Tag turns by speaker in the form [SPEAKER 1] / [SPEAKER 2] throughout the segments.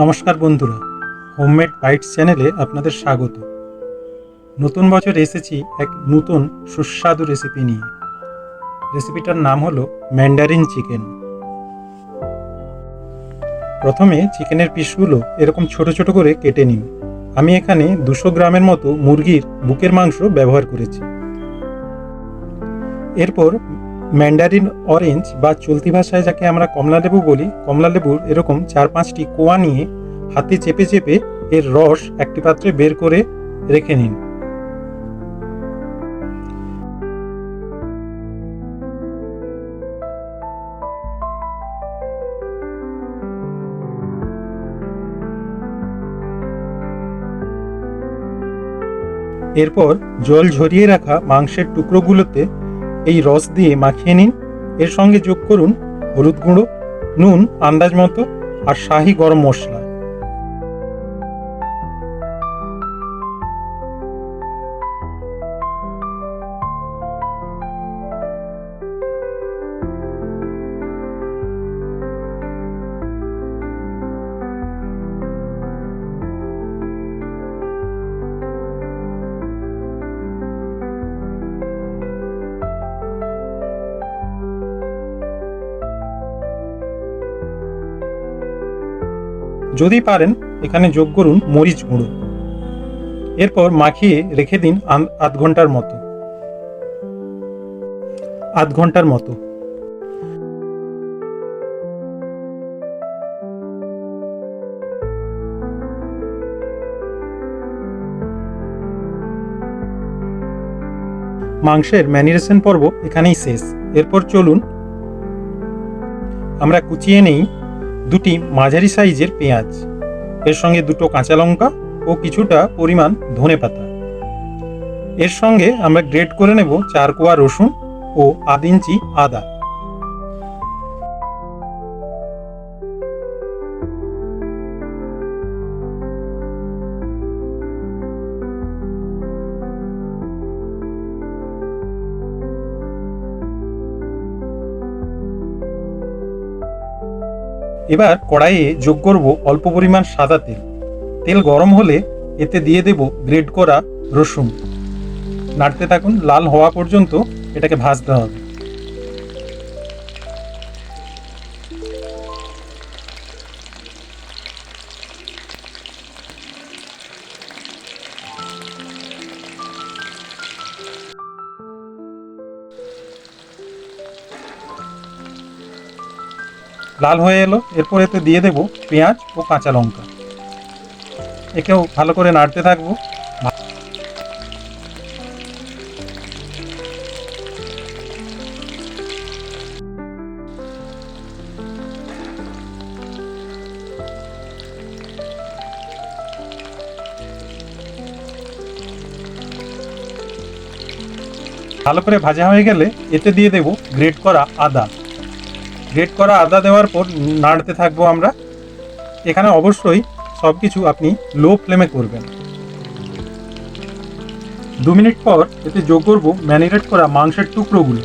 [SPEAKER 1] নমস্কার বন্ধুরা homemade bytes চ্যানেলে আপনাদের স্বাগত। নতুন বছর এসেছি এক নতুন সুস্বাদু রেসিপি নিয়ে। রেসিপিটার নাম হলো ম্যান্ডারিন চিকেন প্রথমে চিকেনের পিসগুলো এরকম ছোট ছোট করে কেটে নিন। আমি এখানে দুশো গ্রামের মতো মুরগির বুকের মাংস ব্যবহার করেছি। এরপর ম্যান্ডারিন অরেঞ্জ বা চলতি ভাষায় যাকে আমরা কমলালেবু বলি কমলালেবুর এরকম চার পাঁচটি কোয়া নিয়ে হাতে চেপে চেপে এর রস একটি পাত্রে বের করে রেখে নিন। এরপর জল ঝরিয়ে রাখা মাংসের টুকরোগুলোতে এই রস দিয়ে মাখিয়ে নিন। এর সঙ্গে যোগ করুন হলুদ গুঁড়ো, নুন, আন্দাজ মতো, আর শাহি গরম মশলা। যদি পারেন, এখানে যোগ করুন মরিচ গুঁড়ো। এরপর মাখিয়ে রেখে দিন আধ ঘণ্টার মতো। আধ ঘণ্টার মতো। মাংসের ম্যানিরেশন পর্ব এখানেই শেষ। এরপর চলুন। আমরা কুচিয়ে নেই। দুটি মাঝারি সাইজের পেঁয়াজ। এর সঙ্গে দুটো কাঁচা লঙ্কা ও কিছুটা পরিমাণ ধনে পাতা। এর সঙ্গে আমরা গ্রেট করে নেব চার কোয়া রসুন ও আধ ইঞ্চি আদা। এবার কড়াইয়ে যোগ করব অল্প পরিমাণ সাদা তেল। তেল গরম হলে এতে দিয়ে দেব গ্রেড করা রসুন। নাড়তে থাকুন, লাল হওয়া পর্যন্ত এটাকে ভাজতে হবে। লাল হয়ে এলো। এরপর এতে দিয়ে দেব পেঁয়াজ ও কাঁচা লঙ্কা। একেও ভালো করে নাড়তে থাকব। ভালো করে ভাজা হয়ে গেলে এতে দিয়ে দেব গ্রেট করা আদা। গ্রেট করা আদা দেওয়ার পর নাড়তে থাকব আমরা। এখানে অবশ্যই সব কিছু আপনি লো ফ্লেমে করবেন। দু মিনিট পর এতে যোগ করব ম্যারিনেট করা মাংসের টুকরোগুলো।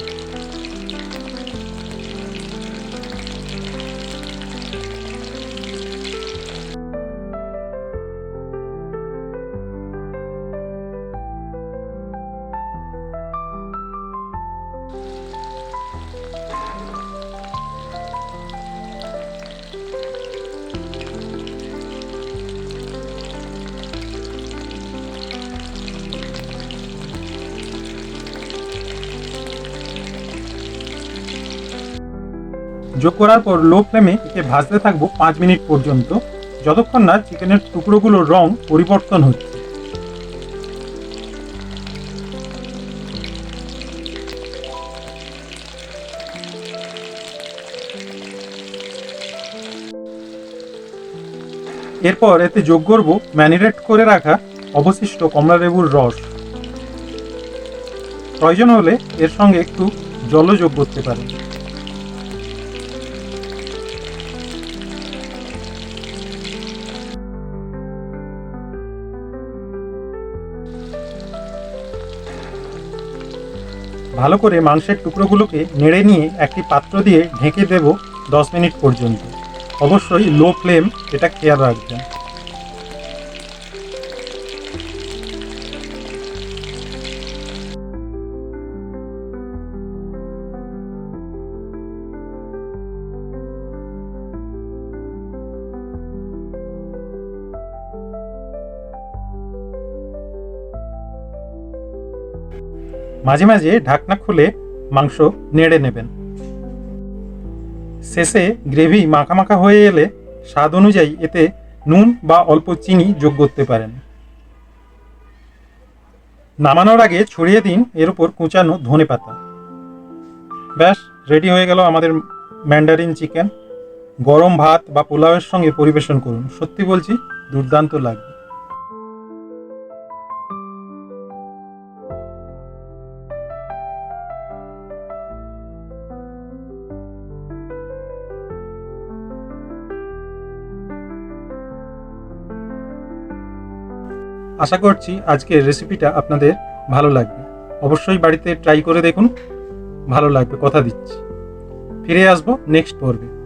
[SPEAKER 1] যোগ করার পর লো ফ্লেমে একে ভাজতে থাকব পাঁচ মিনিট পর্যন্ত। যতক্ষণ না চিকেনের টুকরোগুলোর রং পরিবর্তন হচ্ছে। এরপর এতে যোগ করব ম্যারিনেট করে রাখা অবশিষ্ট কমলালেবুর রস। প্রয়োজন হলে এর সঙ্গে একটু জলও যোগ করতে পারেন। ভালো করে মাংসের টুকরোগুলোকে নেড়ে নিয়ে একটি পাত্র দিয়ে ঢেকে দেব দশ মিনিট পর্যন্ত। অবশ্যই লো ফ্লেম, এটা খেয়াল রাখবেন। মাঝে মাঝে ঢাকনা খুলে মাংস নেড়ে নেবেন। শেষে গ্রেভি মাখা মাখা হয়ে এলে স্বাদ অনুযায়ী এতে নুন বা অল্প চিনি যোগ করতে পারেন। নামানোর আগে ছড়িয়ে দিন এর উপর কুচানো ধনে পাতা। ব্যাস, রেডি হয়ে গেল আমাদের ম্যান্ডারিন চিকেন। গরম ভাত বা পোলাওয়ের সঙ্গে পরিবেশন করুন। সত্যি বলছি, দুর্দান্ত লাগবে। আশা করছি আজকের রেসিপিটা আপনাদের ভালো লাগবে। অবশ্যই বাড়িতে ট্রাই করে দেখুন। ভালো লাগবে, কথা দিচ্ছি। ফিরে আসব নেক্সট পর্বে।